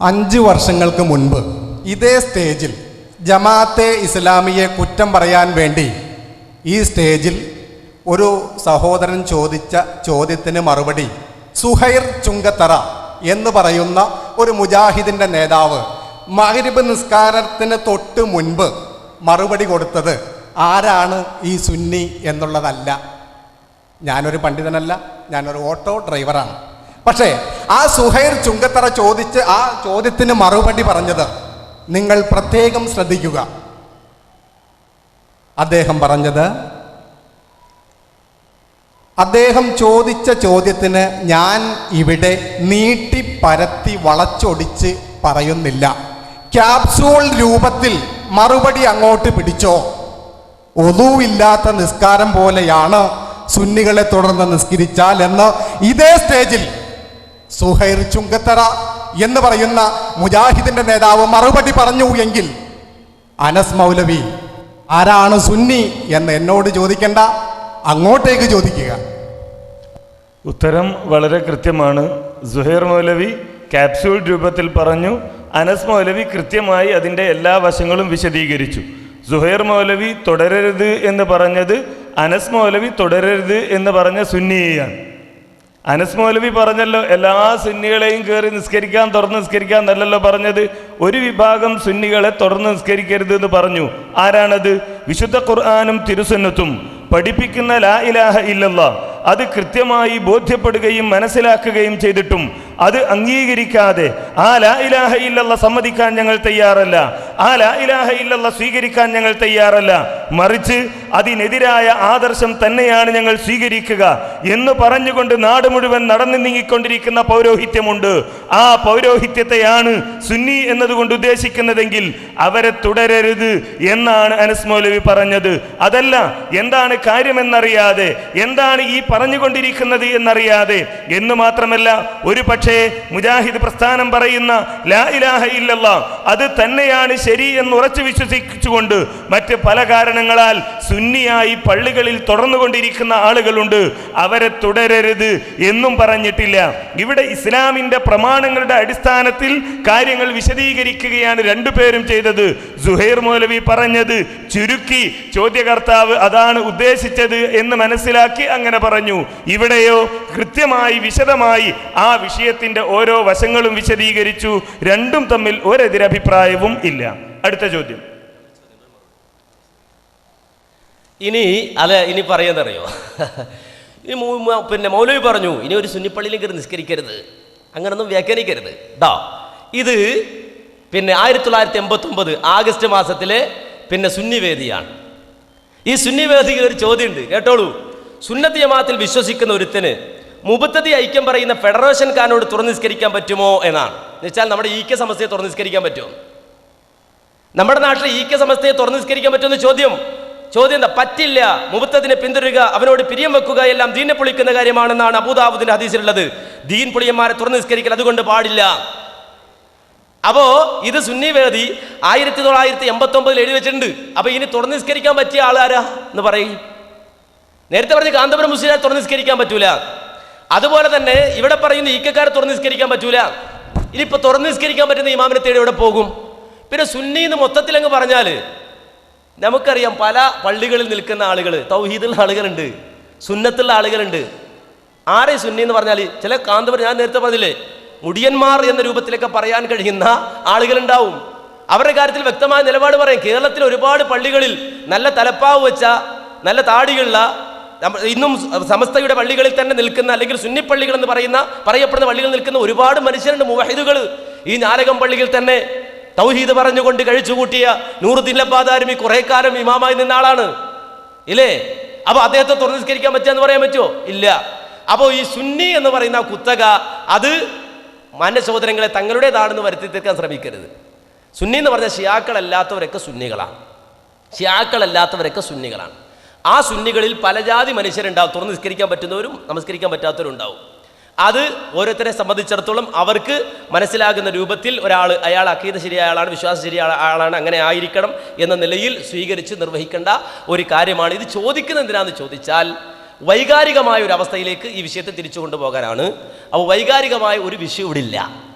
അഞ്ച് വർഷങ്ങൾക്ക് മുൻപ് ഇതേ സ്റ്റേജിൽ ജമാഅത്തെ ഇസ്ലാമിയെ കുറ്റം പറയാൻ വേണ്ടി ഈ സ്റ്റേജിൽ ഒരു സഹോദരൻ ചോദിച്ച ചോദ്യത്തിന് മറുപടി സുഹൈർ ചുങ്കത്തറ എന്ന് പറയുന്ന ഒരു മുജാഹിദിന്റെ നേതാവ് മഹരിബ് നിസ്കാരത്തിന് തൊട്ട് മുൻപ് മറുപടി കൊടുത്തത് ആരാണ് ഈ സുന്നി എന്നുള്ളതല്ല. ഞാനൊരു പണ്ഡിതനല്ല ഞാനൊരു ഓട്ടോ ഡ്രൈവറാണ്. പക്ഷേ ആ സുഹൈർ ചുങ്കത്തറ ചോദിച്ച് ആ ചോദ്യത്തിന് മറുപടി പറഞ്ഞത് നിങ്ങൾ പ്രത്യേകം ശ്രദ്ധിക്കുക. അദ്ദേഹം പറഞ്ഞത് അദ്ദേഹം ചോദിച്ച ചോദ്യത്തിന് ഞാൻ ഇവിടെ നീട്ടി പരത്തി വളച്ചൊടിച്ച് പറയുന്നില്ല. ക്യാപ്സൂൾ രൂപത്തിൽ മറുപടി അങ്ങോട്ട് പിടിച്ചോ? ഒതുവില്ലാത്ത നിസ്കാരം പോലെയാണ് സുന്നികളെ തുടർന്ന് നിസ്കരിച്ചാൽ എന്ന് ഇതേ സ്റ്റേജിൽ സുഹൈർ ചുങ്കത്തറ എന്ന് പറയുന്ന മുജാഹിദിന്റെ നേതാവ് മറുപടി പറഞ്ഞു എങ്കിൽ അനസ് മൗലവി ആരാണ് സുന്നി എന്ന് എന്നോട് ചോദിക്കേണ്ട അങ്ങോട്ടേക്ക് ചോദിക്കുക. ഉത്തരം വളരെ കൃത്യമാണ്. സുഹൈർ മൗലവി ക്യാപ്സ്യൂൾ രൂപത്തിൽ പറഞ്ഞു അനസ് മൗലവി കൃത്യമായി അതിന്റെ എല്ലാ വശങ്ങളും വിശദീകരിച്ചു. സുഹൈർ മൗലവി തുടരരുത് എന്ന് പറഞ്ഞത് അനസ് മൗലവി തുടരരുത് എന്ന് പറഞ്ഞ സുന്നിയെയാണ്. അനസ് മൗലവി പറഞ്ഞല്ലോ എല്ലാ സുന്നികളെയും കയറി നിസ്കരിക്കാൻ തുറന്ന് നിസ്കരിക്കാൻ എന്നല്ലല്ലോ പറഞ്ഞത്. ഒരു വിഭാഗം സുന്നികളെ തുറന്ന് നിസ്കരിക്കരുത് എന്ന് പറഞ്ഞു. ആരാണത്? വിശുദ്ധ ഖുർആാനും തിരുസുന്നത്തും. പഠിപ്പിക്കുന്ന ലാ ഇലാഹ ഇല്ലല്ല. അത് കൃത്യമായി ബോധ്യപ്പെടുകയും മനസ്സിലാക്കുകയും ചെയ്തിട്ടും അത് അംഗീകരിക്കാതെ ആ ലാ ഇലാഹ ഇല്ലല്ല സമ്മതിക്കാൻ ഞങ്ങൾ തയ്യാറല്ല. ആ ലാ ഇലാഹ ഇല്ലല്ല സ്വീകരിക്കാൻ ഞങ്ങൾ തയ്യാറല്ല. മറിച്ച് അതിനെതിരായ ആദർശം തന്നെയാണ് ഞങ്ങൾ സ്വീകരിക്കുക എന്ന് പറഞ്ഞുകൊണ്ട് നാട് മുഴുവൻ നടന്നു നീങ്ങിക്കൊണ്ടിരിക്കുന്ന പൗരോഹിത്യമുണ്ട്. ആ പൗരോഹിത്യത്തെയാണ് സുന്നി എന്നതുകൊണ്ട് ഉദ്ദേശിക്കുന്നതെങ്കിൽ അവരെ തുടരരുത് എന്നാണ് അനസ് മൗലവി പറഞ്ഞത്. അതല്ല എന്താണ് കാര്യമെന്നറിയാതെ എന്താണ് ഈ പറഞ്ഞുകൊണ്ടിരിക്കുന്നത് എന്നറിയാതെ എന്ന് മാത്രമല്ല ഒരു പക്ഷേ മുജാഹിദ് പ്രസ്ഥാനം പറയുന്ന ലാ ഇലാഹ ഇല്ലല്ലാ അത് തന്നെയാണ് ശരി എന്ന് ഉറച്ചു വിശ്വസിച്ചുകൊണ്ട് മറ്റ് പല കാരണങ്ങളാൽ സുന്നിയായി പള്ളികളിൽ തുടർന്നുകൊണ്ടിരിക്കുന്ന ആളുകളുണ്ട്. അവരെ തുടരരുത് എന്നും പറഞ്ഞിട്ടില്ല. ഇവിടെ ഇസ്ലാമിന്റെ പ്രമാണങ്ങളുടെ അടിസ്ഥാനത്തിൽ കാര്യങ്ങൾ വിശദീകരിക്കുകയാണ് രണ്ടുപേരും ചെയ്തത്. സുഹൈർ മൗലവി പറഞ്ഞത് ചുരുക്കി ചോദ്യകർത്താവ് അതാണ് ഉദ്ദേശിച്ചത് എന്ന് മനസ്സിലാക്കി അങ്ങനെ പറഞ്ഞു. ഇവിടെയോ കൃത്യമായി വിശദമായി ആ വിഷയത്തിന്റെ ഓരോ വശങ്ങളും വിശദീകരിച്ചു. രണ്ടും തമ്മിൽ ഒരെതിരഭിപ്രായവും ഇല്ല. അടുത്ത ചോദ്യം. ഇനി അല്ല ഇനി പറയുന്നറിയോ ഇനി പിന്നെ മൗലവി പറഞ്ഞു ഇനി ഒരു സുന്നിപ്പള്ളിയിലും കയറി നിസ്കരിക്കരുത്. അങ്ങനൊന്നും വ്യാഖ്യാനിക്കരുത്. ഡാ ഇത് പിന്നെ ആയിരത്തി തൊള്ളായിരത്തി എൺപത്തൊമ്പത് ആഗസ്റ്റ് മാസത്തിലെ പിന്നെ സുന്നിവേദിയാണ്. ഈ സുന്നിവേദിയിൽ ഒരു ചോദ്യമുണ്ട് കേട്ടോളൂ. സുന്നത്ത് ജമാത്തിൽ വിശ്വസിക്കുന്ന ഒരുത്തന് മുപ്പത്തതി ഐക്യം പറയുന്ന ഫെഡറേഷൻകാരനോട് തുറന്നിസ്കരിക്കാൻ തുറന്നു നിസ്കരിക്കാൻ പറ്റുമോ എന്നാണ്. എന്നുവെച്ചാൽ നമ്മുടെ ഈ കെ സമസ്തയെ തുറന്നു നിസ്കരിക്കാൻ പറ്റുമോ? നമ്മുടെ നാട്ടിലെ ഈ കെ സമസ്തയെ തുറന്നു നിസ്കരിക്കാൻ പറ്റുമെന്ന് ചോദ്യം. ചോദ്യം എന്താ? പറ്റില്ല. മുബത്തതിനെ പിന്തുടരുക അവനോട് പിരിയം വെക്കുക എല്ലാം ദീനെ പൊളിക്കുന്ന കാര്യമാണെന്നാണ് അബൂദാബുദിന്റെ ഹദീസിലുള്ളത്. ദീൻ പൊളിയന്മാരെ തുറന്നു നിസ്കരിക്കൽ അതുകൊണ്ട് പാടില്ല. അപ്പോ ഇത് സുന്നി വേദി ആയിരത്തി തൊള്ളായിരത്തി എൺപത്തി ഒമ്പതിൽ എഴുതി വെച്ചിട്ടുണ്ട്. അപ്പൊ ഇനി തുറന്നു നിസ്കരിക്കാൻ പറ്റിയ ആളാരാ എന്ന് പറയും. നേരത്തെ പറഞ്ഞ കാന്തപുരം മുസ്ലിം തുറന്നു നിസ്കരിക്കാൻ പറ്റൂല. അതുപോലെ തന്നെ ഇവിടെ പറയുന്ന ഈക്കക്കാരെ തുറന്നു നിസ്കരിക്കാൻ പറ്റൂല. ഇനിയിപ്പോ തുറന്നു നിസ്കരിക്കാൻ പറ്റുന്ന ഇമാമിനെ തേടി എവിടെ പോകും? പിന്നെ സുന്നി എന്ന് മൊത്തത്തിൽ അങ്ങ് പറഞ്ഞാൽ നമുക്കറിയാം പല പള്ളികളിൽ നിൽക്കുന്ന ആളുകൾ തൗഹീദുള്ള ആളുകളുണ്ട് സുന്നത്തുള്ള ആളുകളുണ്ട്. ആരെ സുന്നി എന്ന് പറഞ്ഞാൽ ചില കാന്തപുരം ഞാൻ നേരത്തെ പറഞ്ഞില്ലേ മുടിയന്മാർ എന്ന രൂപത്തിലൊക്കെ പറയാൻ കഴിയുന്ന ആളുകളുണ്ടാവും. അവരുടെ കാര്യത്തിൽ വ്യക്തമായ നിലപാട് പറയാം. കേരളത്തിൽ ഒരുപാട് പള്ളികളിൽ നല്ല തലപ്പാവ് വെച്ച നല്ല താടിയുള്ള ഇന്നും സമസ്തയുടെ പള്ളികളിൽ തന്നെ നിൽക്കുന്ന അല്ലെങ്കിൽ സുന്നി പള്ളികൾ എന്ന് പറയുന്ന പറയപ്പെടുന്ന പള്ളികളിൽ നിൽക്കുന്ന ഒരുപാട് മനുഷ്യരുണ്ട് മുവഹിദുകൾ ഈ നാലകം പള്ളിയിൽ തന്നെ തൗഹീദ് പറഞ്ഞുകൊണ്ട് കഴിച്ചുകൂട്ടിയ നൂറുദ്ദീൻ ലബ്ബാദാരും ഈ കുറെ കാലം ഇമാമായി നിന്ന ആളാണ്. ഇല്ലേ? അപ്പോൾ അദ്ദേഹത്തെ തുറന്നിസ്കരിക്കാൻ പറ്റുക പറയാൻ പറ്റുമോ ഇല്ല. അപ്പോൾ ഈ സുന്നി എന്ന് പറയുന്ന കുത്തക അത് മാന്യസഹോദരങ്ങളെ തങ്ങളുടേതാണെന്ന് വരുത്തി തീർക്കാൻ ശ്രമിക്കരുത്. സുന്നി എന്ന് പറഞ്ഞാൽ ഷിയാക്കളല്ലാത്തവരൊക്കെ സുന്നികളാണ്. ഷിയാക്കളല്ലാത്തവരൊക്കെ സുന്നികളാണ്. ആ സുന്നികളിൽ പല ജാതി മനുഷ്യരുണ്ടാവും. തുറന്ന് നിസ്കരിക്കാൻ പറ്റുന്നവരും നമസ്കരിക്കാൻ പറ്റാത്തവരും ഉണ്ടാവും. അത് ഓരോരുത്തരെ സംബന്ധിച്ചിടത്തോളം അവർക്ക് മനസ്സിലാകുന്ന രൂപത്തിൽ ഒരാൾ അയാൾ അക്കീത ശരിയായ ആളാണ് വിശ്വാസം ശരിയായ ആളാണ് അങ്ങനെ ആയിരിക്കണം എന്ന നിലയിൽ സ്വീകരിച്ച് നിർവഹിക്കേണ്ട ഒരു കാര്യമാണ്. ഇത് ചോദിക്കുന്ന എന്തിനാന്ന് ചോദിച്ചാൽ വൈകാരികമായ ഒരു അവസ്ഥയിലേക്ക് ഈ വിഷയത്തെ തിരിച്ചു കൊണ്ടുപോകാനാണ്. അപ്പോൾ വൈകാരികമായ ഒരു വിഷയം ഇവിടെ ഇല്ല.